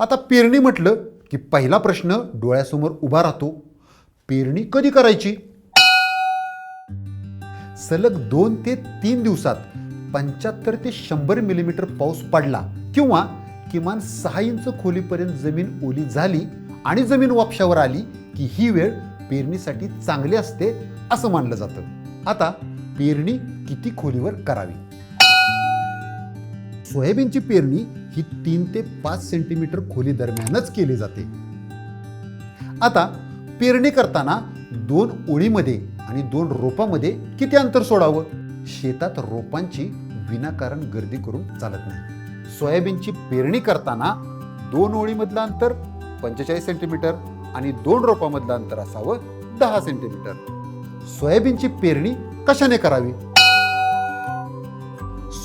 आता पेरणी म्हटलं की पहिला प्रश्न डोळ्यासमोर उभा राहतो. पेरणी कधी करायची? सलग दोन ते तीन दिवसात पंच्याहत्तर ते शंभर मिलीमीटर पाऊस पडला किंवा किमान सहा इंच खोलीपर्यंत जमीन ओली झाली आणि जमीन वापशावर आली की ही वेळ पेरणीसाठी चांगली असते असं मानलं जातं. आता पेरणी किती खोलीवर करावी? सोयाबीनची पेरणी ही तीन ते पाच सेंटीमीटर खोली दरम्यानच केली जाते. आता पेरणी करताना दोन ओळीमध्ये आणि दोन रोपामध्ये किती अंतर सोडावं? शेतात रोपांची विनाकारण गर्दी करून चालत नाही. सोयाबीनची पेरणी करताना दोन ओळीमधलं अंतर पंचेचाळीस सेंटीमीटर आणि दोन रोपामधलं अंतर असावं दहा सेंटीमीटर. सोयाबीनची पेरणी कशाने करावी?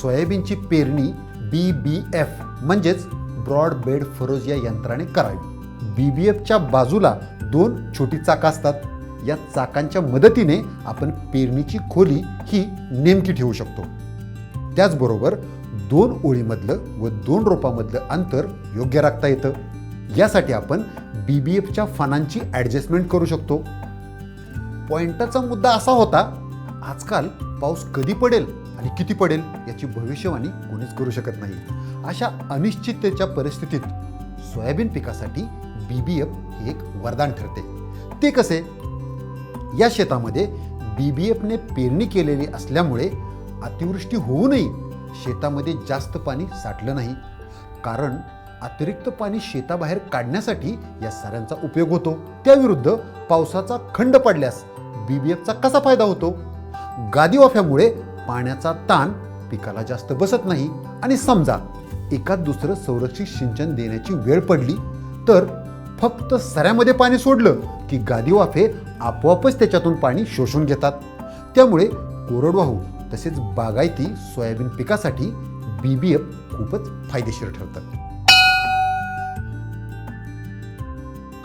सोयाबीनची पेरणी बी बी एफ म्हणजेच ब्रॉड बेड फरोज या यंत्राने करावी. बी बी एफच्या बाजूला दोन छोटी चाकं असतात. या चाकांच्या मदतीने आपण पेरणीची खोली ही नेमकी ठेवू शकतो. त्याचबरोबर दोन ओळीमधलं व दोन रोपामधलं अंतर योग्य राखता येतं. यासाठी आपण बी बी एफच्या फणांची ॲडजस्टमेंट करू शकतो. पॉइंटचा मुद्दा असा होता आजकाल पाऊस कधी पडेल? आणि किती पडेल याची भविष्यवाणी कोणीच करू शकत नाही. अशा अनिश्चिततेच्या परिस्थितीत सोयाबीन पिकासाठी बी बी एफ हे एक वरदान ठरते. ते कसे? या शेतामध्ये बी बी एफने पेरणी केलेली असल्यामुळे अतिवृष्टी होऊनही शेतामध्ये जास्त पाणी साठलं नाही. कारण अतिरिक्त पाणी शेताबाहेर काढण्यासाठी या साऱ्यांचा उपयोग होतो. त्याविरुद्ध पावसाचा खंड पडल्यास बीबीएफचा कसा फायदा होतो? गादी वाफ्यामुळे पाण्याचा ताण पिकाला जास्त बसत नाही आणि समजा एकात दुसरं संरक्षित सिंचन देण्याची वेळ पडली तर फक्त सऱ्यामध्ये पाणी सोडलं की गादीवाफे आपोआपच त्याच्यातून पाणी शोषून घेतात. त्यामुळे कोरडवाहू तसेच बागायती सोयाबीन पिकासाठी बीबीएफ खूपच फायदेशीर ठरतं.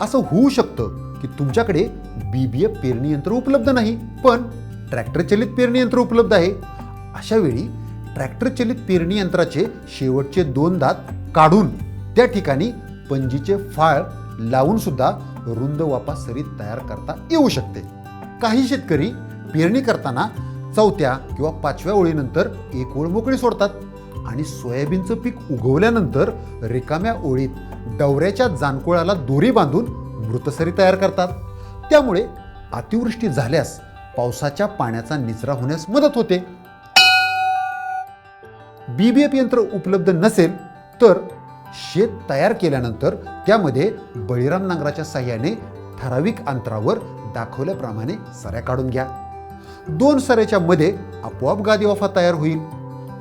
असं होऊ शकतं की तुमच्याकडे बीबीएफ पेरणी यंत्र उपलब्ध नाही पण ट्रॅक्टर चलित पेरणी यंत्र उपलब्ध आहे. अशा वेळी ट्रॅक्टर चलित पेरणी यंत्राचे शेवटचे दोन दात काढून त्या ठिकाणी पंजीचे फाळ लावून सुद्धा रुंद वापा सरीत तयार करता येऊ शकते. काही शेतकरी पेरणी करताना चौथ्या किंवा पाचव्या ओळीनंतर एक ओळ मोकळी सोडतात आणि सोयाबीनचं पीक उगवल्यानंतर रिकाम्या ओळीत डवऱ्याच्या जानकोळाला दोरी बांधून मृतसरी तयार करतात. त्यामुळे अतिवृष्टी झाल्यास पावसाच्या पाण्याचा निचरा होण्यास मदत होते. बीबीएफ यंत्र उपलब्ध नसेल तर शेत तयार केल्यानंतर त्यामध्ये बळीराम नांगराच्या साह्याने ठराविक अंतरावर दाखवल्याप्रमाणे सऱ्या काढून घ्या. दोन सऱ्याच्या मध्ये आपोआप गादी वाफा तयार होईल.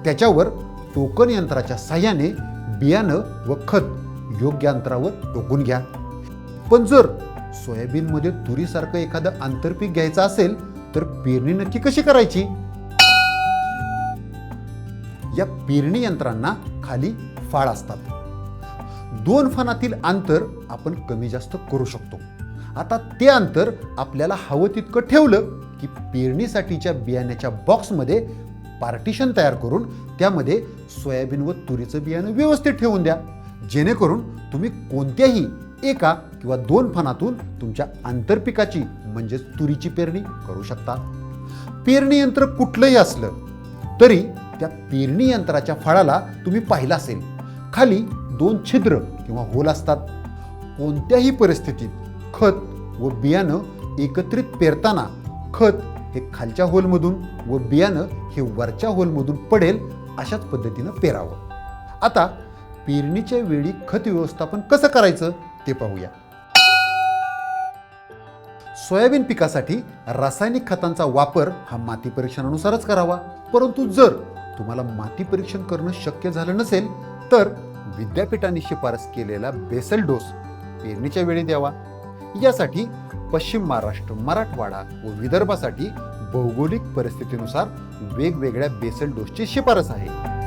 त्याच्यावर टोकन यंत्राच्या साह्याने बियाणं व खत योग्य अंतरावर टोकून घ्या. पण जर सोयाबीनमध्ये तुरीसारखं एखादं आंतरपीक घ्यायचं असेल तर पेरणी नक्की कशी करायची? या पेरणी यंत्रांना खाली फाळ असतात. दोन फणातील अंतर आपण कमी जास्त करू शकतो. आता ते अंतर आपल्याला हवं तितकं ठेवलं की पेरणीसाठीच्या बियाण्याच्या बॉक्समध्ये पार्टिशन तयार करून त्यामध्ये सोयाबीन व तुरीचं बियाणं व्यवस्थित ठेवून द्या. जेणेकरून तुम्ही कोणत्याही एका किंवा दोन फणातून तुमच्या आंतरपिकाची म्हणजेच तुरीची पेरणी करू शकता. पेरणी यंत्र कुठलंही असलं तरी त्या पेरणी यंत्राच्या फळाला तुम्ही पाहिलं असेल. खाली दोन छिद्र किंवा होल असतात. कोणत्याही परिस्थितीत खत व बियाणं एकत्रित पेरताना खत हे खालच्या होलमधून व बियाणं हे वरच्या होलमधून पडेल अशाच पद्धतीनं पेरावं. आता पेरणीच्या वेळी खत व्यवस्थापन कसं करायचं? ते पाहूया. सोयाबीन पिकासाठी रासायनिक खतांचा वापर हा माती परीक्षणानुसारच करावा. परंतु जर तुम्हाला माती परीक्षण करणं शक्य झालं नसेल तर विद्यापीठाने शिफारस केलेला बेसल डोस पेरणीच्या वेळी द्यावा. यासाठी पश्चिम महाराष्ट्र मराठवाडा व विदर्भासाठी भौगोलिक परिस्थितीनुसार वेगवेगळ्या बेसल डोसची शिफारस आहे.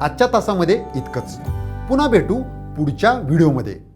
आजच्या तासामध्ये इतकंच. पुन्हा भेटू पुढच्या व्हिडिओमध्ये.